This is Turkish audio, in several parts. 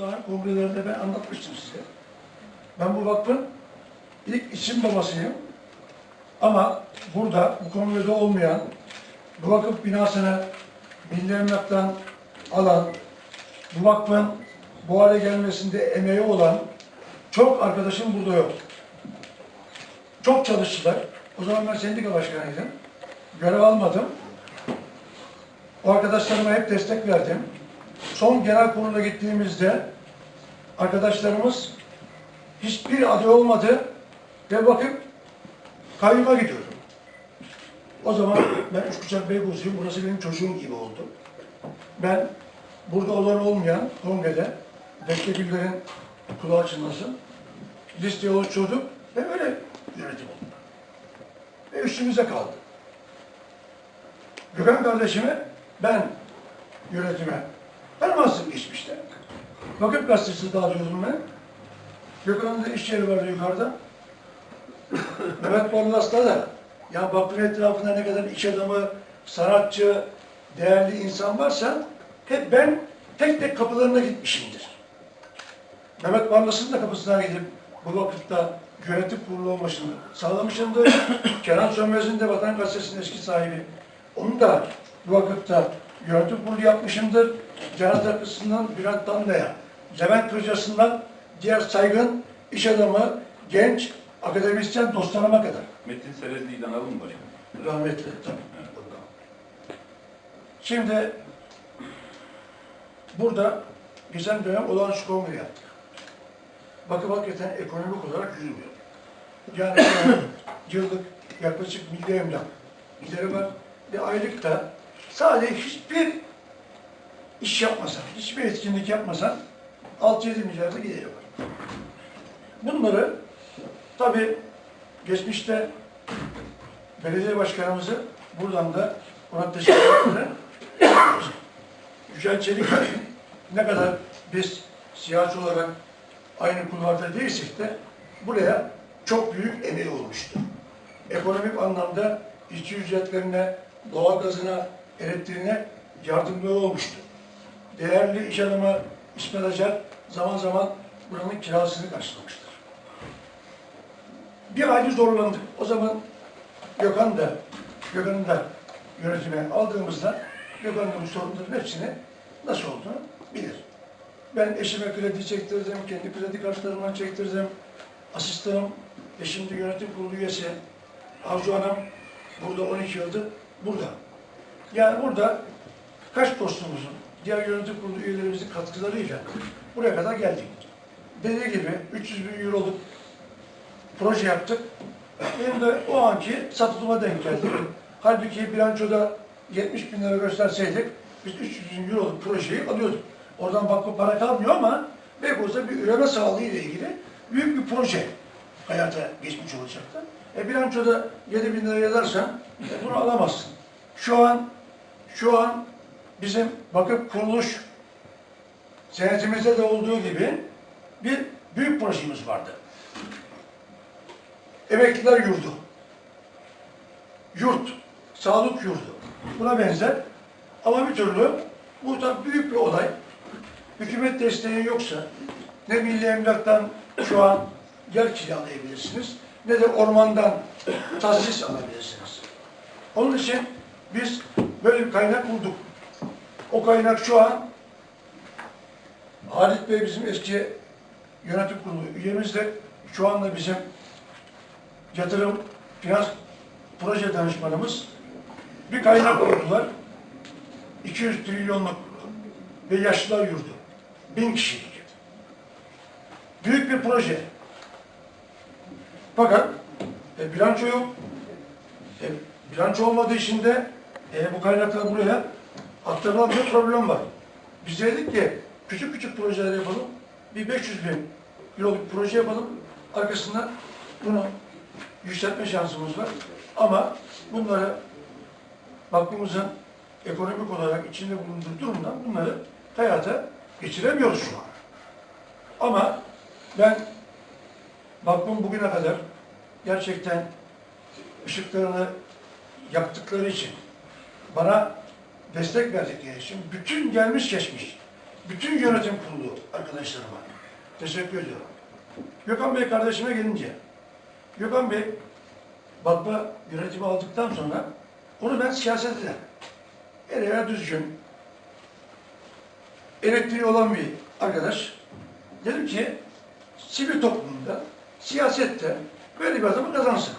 daha kongrelerde ben anlatmıştım size. Ben bu vakfın ilk isim babasıyım. Ama burada bu kongrede olmayan, bu vakıf binasını Milli Emlak'tan alan, bu vakfın bu hale gelmesinde emeği olan çok arkadaşım burada yok. Çok çalıştılar. O zaman ben sendika başkanıydım. Görev almadım. O arkadaşlarıma hep destek verdim. Son genel kurula gittiğimizde arkadaşlarımız hiçbir aday olmadı ve bakıp kayyuma gidiyorum. O zaman ben Üçkucak Beykozluyum. Burası benim çocuğum gibi oldu. Ben burada olan olmayan kongrede Bekle kulağı açılması listeye oluşturduk ve öyle yönetim oldu. Ve üstümüze kaldı. Gökhan kardeşime ben yönetime vermezdim geçmişte. Vakıf gazetesi dağıtıyordum ben. Gökhan'ın da iş yeri vardı yukarıda. Mehmet Barlas'ta da ya vakfın etrafında ne kadar iş adamı, sanatçı, değerli insan varsa hep ben tek tek kapılarına gitmişimdir. Mehmet Barlas'ın da kapısına gidip bu vakıfta yönetim kurulu olmasını sağlamışımdır. Kenan Sönmez'in de Vatan Gazetesi'nin eski sahibi. Onu da bu vakıfta yönetim kurulu yapmışımdır. Cenaz Akısı'ndan Bülent Danla'ya, Levent Kırcası'ndan diğer saygın iş adamı, genç, akademisyen dostlarıma kadar. Metin Serezli'yi de analım mı başkanım? Rahmetli tabii. Şimdi burada geçen dönem olan şu kongre yaptık. Bakın hakikaten ekonomik olarak yürümüyor. Yani yıllık yaklaşık milli emlak gideri var ve aylıkta sadece hiçbir iş yapmasan, hiçbir etkinlik yapmasan 6-7 milyarda gideri var. Bunları tabii geçmişte belediye başkanımızı buradan da ona teşekkür ederim. Yücel Çelik ne kadar biz siyasi olarak aynı kulvarda değilsek de buraya çok büyük emeği olmuştu. Ekonomik anlamda işçi ücretlerine, doğalgazına, elektriğine yardımcı olmuştu. Değerli iş adamı İsmet Acar zaman zaman buranın kirasını karşılamıştır. Bir aydır zorlandık. O zaman Gökhan da, Gökhan'ın da yönetime aldığımızda Gökhan da bu sorunların hepsini nasıl olduğunu bilir. Ben eşime kredi çektirdim, kendi kredi kartlarımdan çektirdim. Asistanım, eşim de yönetim kurulu üyesi Arzu Hanım burada 12 yıldır burada. Yani burada kaç dostumuzun, diğer yönetim kurulu üyelerimizin katkılarıyla buraya kadar geldik. Dediği gibi 300 bin euroluk proje yaptık. Benim de o anki satılıma denk geldi. Halbuki bilançoda 70 bin lira gösterseydik biz 300 bin euroluk projeyi alıyorduk. Oradan bakma para kalmıyor ama Beykoz'da bir üreme sağlığı ile ilgili büyük bir proje hayata geçmiş olacaktı. E bilançoda 7 bin lira yazarsan e, bunu alamazsın. Şu an şu an bizim vakıf kuruluş senetimizde de olduğu gibi bir büyük projemiz vardı. Emekliler yurdu. Yurt, sağlık yurdu. Buna benzer. Ama bir türlü bu da büyük bir olay. Hükümet desteği yoksa ne milli emlaktan şu an yer kiralayabilirsiniz ne de ormandan tahsis alabilirsiniz. Onun için biz böyle bir kaynak bulduk. O kaynak şu an Halit Bey bizim eski yönetim kurulu üyemizdir. Şu anda bizim yatırım finans proje danışmanımız bir kaynak kurdular. 200 trilyonluk ve yaşlılar yurdu. Bin kişilik. Büyük bir proje. Fakat e, bilanço yok. E, bilanço olmadığı için de e, bu kaynaklar buraya aktarılan bir problem var. Biz dedik ki küçük küçük projeler yapalım. Bir 500 bin euroluk proje yapalım. Arkasından bunu yükseltme şansımız var. Ama bunları vakfımızın ekonomik olarak içinde bulunduğu durumdan bunları hayata geçiremiyoruz şu an. Ama ben vakfım bugüne kadar gerçekten ışıklarını yaktıkları için, bana destek verdikleri için bütün gelmiş geçmiş, bütün yönetim kurulu arkadaşlar arkadaşlarıma. Teşekkür ediyorum. Gökhan Bey kardeşime gelince, Gökhan Bey bakma yönetimi aldıktan sonra onu ben siyasete ele düzgün, elektriği olan bir arkadaş. Dedim ki sivil toplumda, siyasette böyle bir adamı kazansın.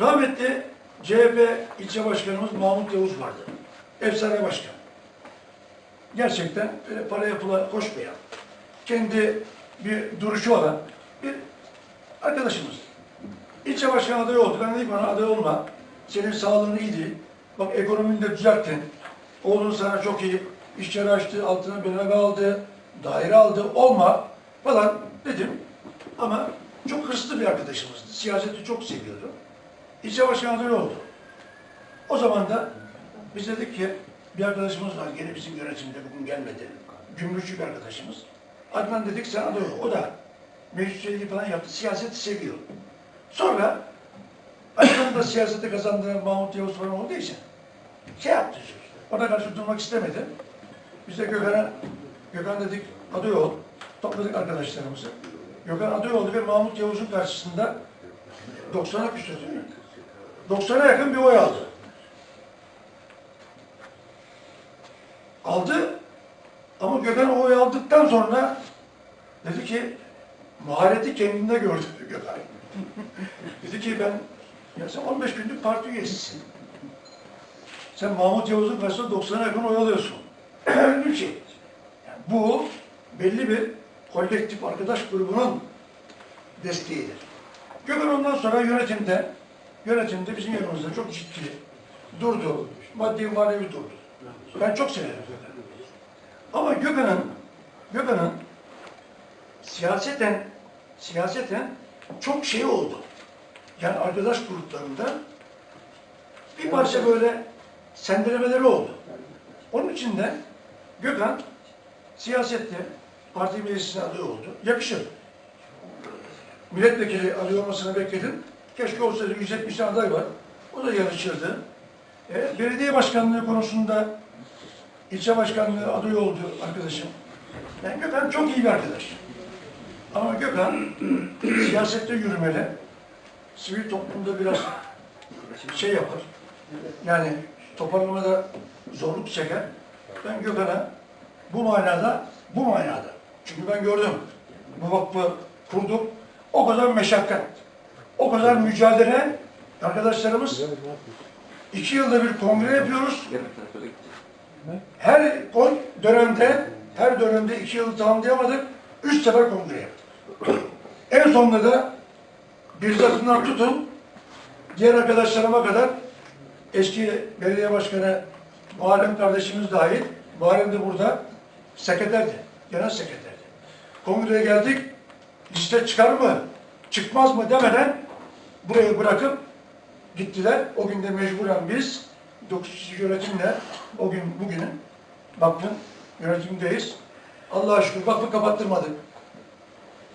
Rahmetli CHP ilçe başkanımız Mahmut Yavuz vardı. Efsane başkan. Gerçekten öyle paraya pula koşmayan, kendi bir duruşu olan bir arkadaşımız. İlçe başkanı adayı oldu. Ben dedim bana aday olma. Senin sağlığın iyi değil. Bak ekonomini de düzelttin. Oğlun sana çok iyi işleri açtı, altına bir aldı, daire aldı. Olma falan dedim. Ama çok hırslı bir arkadaşımızdı. Siyaseti çok seviyordu. İlçe başkanı adayı oldu. O zaman da biz dedik ki bir arkadaşımız var gene bizim yönetimde bugün gelmedi. Gümrükçü bir arkadaşımız. Adnan dedik sen aday ol. O da meclis falan yaptı. Siyaseti seviyor. Sonra Adnan'ın da siyaseti kazandığı Mahmut Yavuz falan olduğu için şey yaptı. Ona karşı durmak istemedi. Biz de Gökhan'a Gökhan dedik aday ol. Topladık arkadaşlarımızı. Gökhan aday oldu ve Mahmut Yavuz'un karşısında 90'a küsur değil mi? 90'a yakın bir oy aldı. Aldı ama Gökhan oy aldıktan sonra dedi ki mahareti kendinde gördü Gökhan. dedi ki ben ya sen 15 günlük parti üyesisin. Sen Mahmut Yavuz'un karşısında 90'a yakın oy alıyorsun. Öyle şey. Yani bu belli bir kolektif arkadaş grubunun desteğidir. Gökhan ondan sonra yönetimde, yönetimde bizim yanımızda çok ciddi durdu. Maddi manevi durdu. Ben çok severim Gökhan'ı. Ama Gökhan'ın, Gökhan'ın siyaseten, siyaseten çok şey oldu. Yani arkadaş gruplarında bir parça böyle sendelemeleri oldu. Onun için de Gökhan siyasette parti meclisine aday oldu. Yakışır. Milletvekili aday olmasını bekledim. Keşke olsaydı 170 tane aday var. O da yarışırdı. E, belediye başkanlığı konusunda ilçe başkanlığı aday oldu arkadaşım. Yani Gökhan çok iyi bir arkadaş. Ama Gökhan siyasette yürümeli. Sivil toplumda biraz şey yapar. Yani toparlamada zorluk çeker. Ben Gökhan'a bu manada, bu manada. Çünkü ben gördüm. Bu vakfı kurduk. O kadar meşakkat, o kadar mücadele. Arkadaşlarımız iki yılda bir kongre yapıyoruz. Her dönemde, her dönemde iki yılı tamamlayamadık. Üç sefer kongre yaptık. En sonunda da bir takımdan tutun, diğer arkadaşlarıma kadar eski belediye başkanı Muharrem kardeşimiz dahil, Muharrem de burada sekreterdi, genel sekreterdi. Kongreye geldik, liste çıkar mı, çıkmaz mı demeden burayı bırakıp gittiler. O gün de mecburen biz, 9 kişi yönetimle o gün bugünün vakfın yönetimdeyiz. Allah'a şükür vakfı kapattırmadık.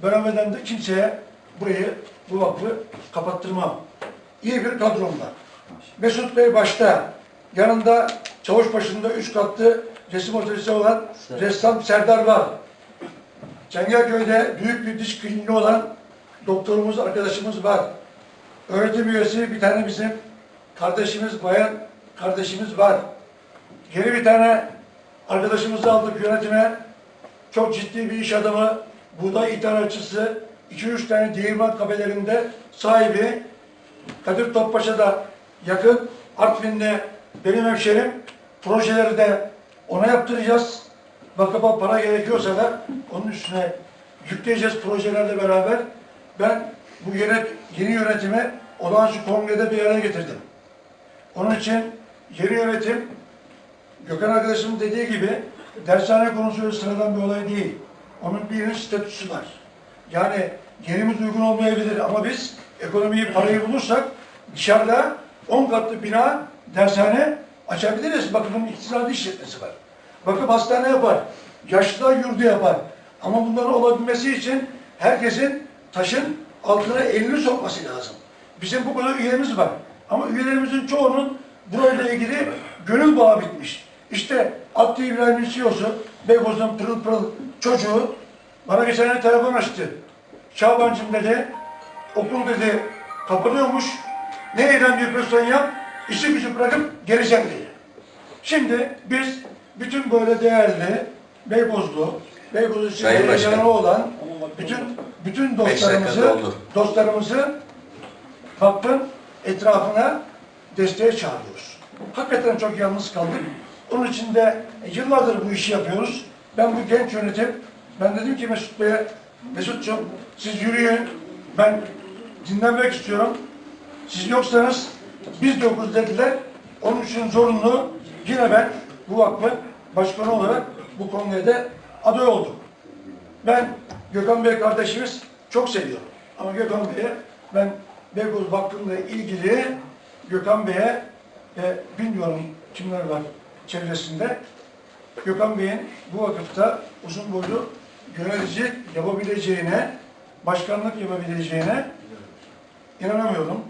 Beraberden de kimseye burayı, bu vakfı kapattırmam. İyi bir kadrom var. Mesut Bey başta, yanında çavuş başında üç katlı resim atölyesi olan ressam Serdar var. Çengelköy'de büyük bir diş kliniği olan doktorumuz, arkadaşımız var. Öğretim üyesi bir tane bizim kardeşimiz, bayan kardeşimiz var. Yeni bir tane arkadaşımızı aldık yönetime. Çok ciddi bir iş adamı, buğday ithalatçısı, 2-3 tane değirmen kafelerinde sahibi, Kadir Topbaş'a yakın, Artvin'de benim hemşerim, projeleri de ona yaptıracağız. Vakıfa para gerekiyorsa da onun üstüne yükleyeceğiz projelerle beraber. Ben bu yönet, yeni yönetimi olağanüstü kongrede bir araya getirdim. Onun için yeni yönetim Gökhan arkadaşımın dediği gibi dershane konusu sıradan bir olay değil. Onun bir statüsü var. Yani yerimiz uygun olmayabilir ama biz ekonomiyi, parayı bulursak dışarıda 10 katlı bina dershane açabiliriz. Vakıfın iktisadi işletmesi var. Vakıf hastane yapar, yaşlılar yurdu yapar. Ama bunların olabilmesi için herkesin taşın altına elini sokması lazım. Bizim bu kadar üyemiz var. Ama üyelerimizin çoğunun burayla ilgili gönül bağı bitmiş. İşte Abdi İbrahim'in CEO'su, Beykoz'un pırıl pırıl çocuğu bana geçen ay telefon açtı. Şabancım dedi, okul dedi kapanıyormuş. Ne eylem yapıyorsan yap, işi gücü bırakıp geleceğim dedi. Şimdi biz bütün böyle değerli Beykozlu, Beykoz'u Sayın Başkan. yanı olan bütün bütün dostlarımızı doldu. dostlarımızı hakkın etrafına desteğe çağırıyoruz. Hakikaten çok yalnız kaldık. Onun için de yıllardır bu işi yapıyoruz. Ben bu genç yönetim, ben dedim ki Mesut Bey'e, Mesut'cum siz yürüyün, ben dinlenmek istiyorum. Siz yoksanız biz de yokuz dediler. Onun için zorunlu yine ben bu vakfın başkanı olarak bu kongrede aday oldum. Ben Gökhan Bey kardeşimiz çok seviyorum. Ama Gökhan Bey'e ben Beykoz Vakfı'nla ilgili Gökhan Bey'e e, bilmiyorum kimler var çevresinde. Gökhan Bey'in bu vakıfta uzun boylu yönetici yapabileceğine, başkanlık yapabileceğine inanamıyorum.